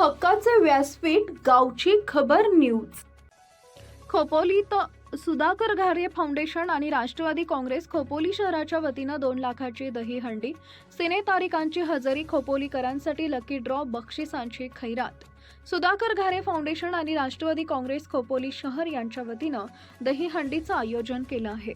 हक्काचे व्यासपीठ गावची खबर न्यूज. खोपोलीत सुधाकर घारे फाउंडेशन आणि राष्ट्रवादी काँग्रेस खोपोली शहराच्या वतीनं दोन लाखाची दहीहंडी सिनेतारिकांची हजेरी खोपोलीकरांसाठी लकी ड्रॉ बक्षिसांची खैरात. सुधाकर घारे फाउंडेशन आणि राष्ट्रवादी काँग्रेस खोपोली शहर यांच्या वतीनं दहीहंडीचं आयोजन केलं आहे.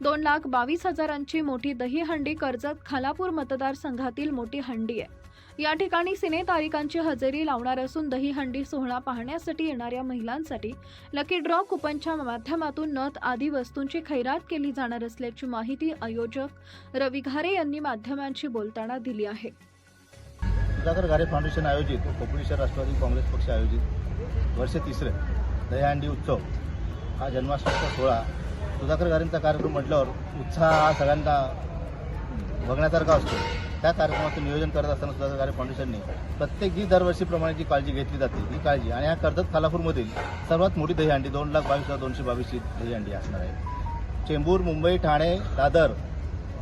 दोन लाख बावीस हजारांची मोठी दहीहंडी कर्जत खालापूर मतदारसंघातील मोठी हंडी आहे. या ठिकाणी सिने तारिकांची हजेरी लावणार असून दहीहंडी सोहळा पाहण्यासाठी येणाऱ्या महिलांसाठी लकी ड्रॉ कुपनच्या माध्यमातून नथ आदी वस्तूंची खैरात केली जाणार असल्याची माहिती आयोजक रवी घारे यांनी माध्यमांशी बोलताना दिली आहे. सुधाकर घारे फाउंडेशन आयोजित व कोकणी शहर राष्ट्रवादी काँग्रेस पक्ष आयोजित वर्ष तिसरे दहीहंडी उत्सव. हा जन्माष्टमीचा सोहळा सुधाकर घारेंचा कार्यक्रम म्हटल्यावर उत्साह हा सगळ्यांना बघण्यासारखा असतो. त्या कार्यक्रमाचं नियोजन करत असताना सुधाकर गारे फाउंडेशनने प्रत्येक जी दरवर्षीप्रमाणे जी काळजी घेतली जाते ती काळजी. आणि हा कर्जत खालापूरमधील सर्वात मोठी दहीहंडी दोन लाख बावीस हजार दोनशे बावीसची दहीहंडी असणार आहे. चेंबूर मुंबई ठाणे दादर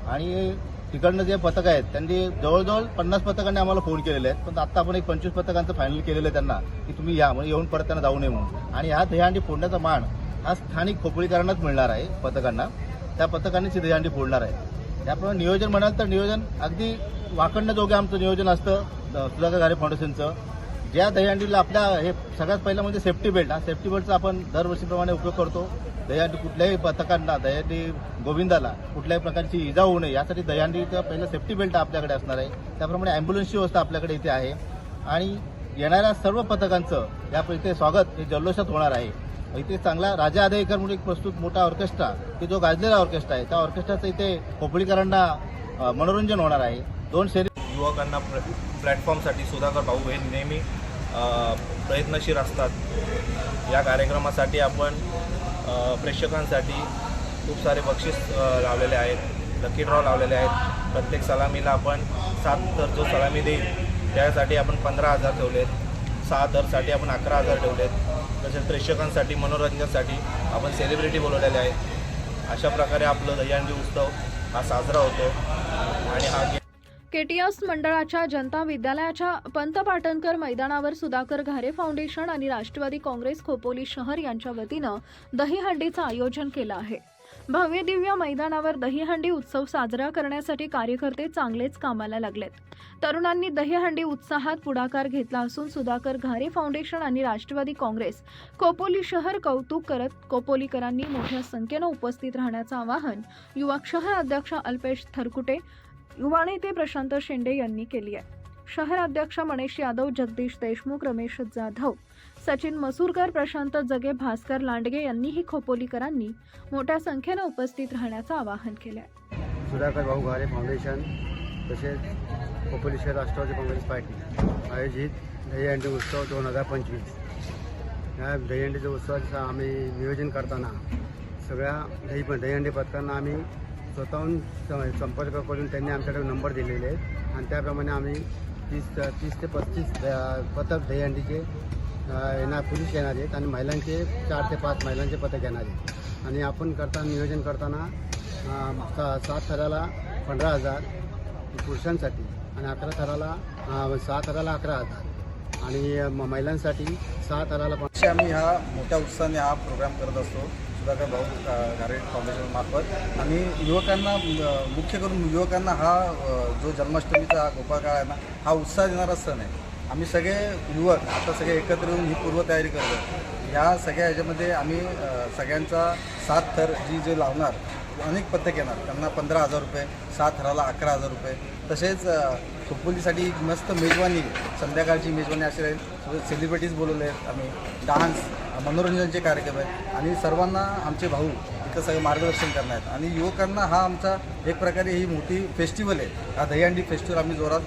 आणि तिकडनं जे पथक आहेत त्यांनी जवळजवळ पन्नास पथकांनी आम्हाला फोन केलेले आहेत. पण आता आपण एक पंचवीस पथकांचं फायनल केलेलं आहे त्यांना की तुम्ही या म्हणजे येऊन परत त्यांना जाऊ नये म्हणून. आणि हा दहीहंडी फोडण्याचा मान हा स्थानिक खोपळीकरांनाच मिळणार आहे पथकांना. त्या पथकांनी ही दहीहंडी फोडणार आहे. त्याप्रमाणे नियोजन म्हणाल तर नियोजन अगदी वाकडण्याजोगे आमचं नियोजन असतं द- सुधाकर घारे फाउंडेशनचं. ज्या दहीहंडीला आपल्या हे सगळ्यात पहिलं म्हणजे सेफ्टी बेल्ट हा सेफ्टी बेल्टचा आपण दरवर्षीप्रमाणे उपयोग करतो. दहीहंडी कुठल्याही पथकांना दहीहंडी गोविंदाला कुठल्याही प्रकारची इजा होऊ नये यासाठी दहीहंडीचं पहिलं सेफ्टी बेल्ट आपल्याकडे असणार आहे. त्याप्रमाणे ॲम्ब्युलन्सची व्यवस्था आपल्याकडे इथे आहे. आणि येणाऱ्या सर्व पथकांचं यापैकी स्वागत हे जल्लोषात होणार आहे. इथे चांगला राजा आदेकर म्हणून एक प्रस्तुत मोठा ऑर्केस्ट्रा की जो गाजलेला ऑर्केस्ट्रा आहे त्या ऑर्केस्ट्राचं इथे खोपळीकरांना मनोरंजन होणार आहे. दोन शैली युवकांना प्लॅटफॉर्मसाठी सुधाकर भाऊ हे नेहमी प्रयत्नशील असतात. या कार्यक्रमासाठी आपण प्रेक्षकांसाठी खूप सारे बक्षीस लावलेले आहेत लकी ड्रॉ लावलेले आहेत. प्रत्येक सलामीला आपण सात तर जो सलामी देईल. त्यासाठी आपण पंधरा हजार ठेवले आहेत सहा दरसाठी आपण अकरा हजार ठेवलेत. तसेच प्रेक्षकांसाठी मनोरंजनासाठी आपण सेलिब्रिटी बोलवलेले आहेत. अशा प्रकारे आपलं दहीहंडी उत्सव हा साजरा होतो. आणि हा केटीएस मंडळाच्या जनता विद्यालयाच्या पंत पाटणकर मैदानावर सुधाकर घारे फाउंडेशन आणि राष्ट्रवादी काँग्रेस खोपोली शहर यांच्या वतीनं दहीहंडीचं आयोजन केलं आहे. भव्य दिव्य मैदानावर दहीहंडी उत्सव साजरा करण्यासाठी कार्यकर्ते चांगलेच कामाला लागलेत. तरुणांनी दहीहंडी उत्साहात पुढाकार घेतला असून सुधाकर घारे फाउंडेशन आणि राष्ट्रवादी काँग्रेस कोपोली शहर कौतुक करत कोपोलीकरांनी मोठ्या संख्येनं उपस्थित राहण्याचं आवाहन युवा शहर अध्यक्ष अल्पेश थरकुटे युवा नेते प्रशांत शेंडे यांनी केली आहे. शहर अध्यक्ष मणेश यादव जगदीश देशमुख रमेश जाधव सचिन मसूरकर प्रशांत जगे भास्कर लांडगे यांनीही खोपोलीकरांनी मोठ्या संख्येनं उपस्थित राहण्याचं आवाहन केलं आहे सुधाकर भाऊ घारे फाउंडेशन तसेच खोपोली शहर राष्ट्रवादी काँग्रेस पार्टी आयोजित दहीहंडी उत्सव दोन हजार पंचवीस. या दहीहंडीच्या उत्सवाचं आम्ही नियोजन करताना सगळ्या दही दहीहंडी पथकांना आम्ही स्वतःहून संपर्क करून त्यांनी आमच्याकडे नंबर दिलेले आहेत. आणि त्याप्रमाणे आम्ही तीस तीस ते पस्तीस पथक दहीहंडीचे येणार पुरुष येणार आहेत आणि महिलांचे चार ते पाच महिलांचे पथक येणार आहेत. आणि आपण करताना नियोजन करताना सा- सात थराला पंधरा हजार पुरुषांसाठी आणि अकरा थराला सहा थराला अकरा हजार. आणि म- महिलांसाठी सहा थराला आम्ही हा मोठ्या उत्साहाने हा प्रोग्राम करत असतो. सुधाकर भाऊ गारे फाउंडेशनमार्फत आणि युवकांना मुख्य करून युवकांना हा जो जन्माष्टमीचा गोपाळकाळ आहे ना हा उत्साह देणारा सण आहे. आम्ही सगळे युवक आता सगळे एकत्र येऊन ही पूर्वतयारी करतो ह्या सगळ्या ह्याच्यामध्ये आम्ही सगळ्यांचा सात थर जी जे लावणार अनेक पथक येणार. त्यांना पंधरा हजार रुपये सात थराला अकरा हजार रुपये. तसेच फुटबॉलीसाठी मस्त मेजवानी संध्याकाळची मेजवानी अशी राहील. सेलिब्रिटीज बोलवले आहेत आम्ही. डान्स मनोरंजनाचे कार्यक्रम आहेत. आणि सर्वांना आमचे भाऊ इथं सगळं मार्गदर्शन करणार आहेत आणि युवकांना हा आमचा एक प्रकारे ही मोठी फेस्टिवल आहे. हा दहीहंडी फेस्टिवल आम्ही जोरात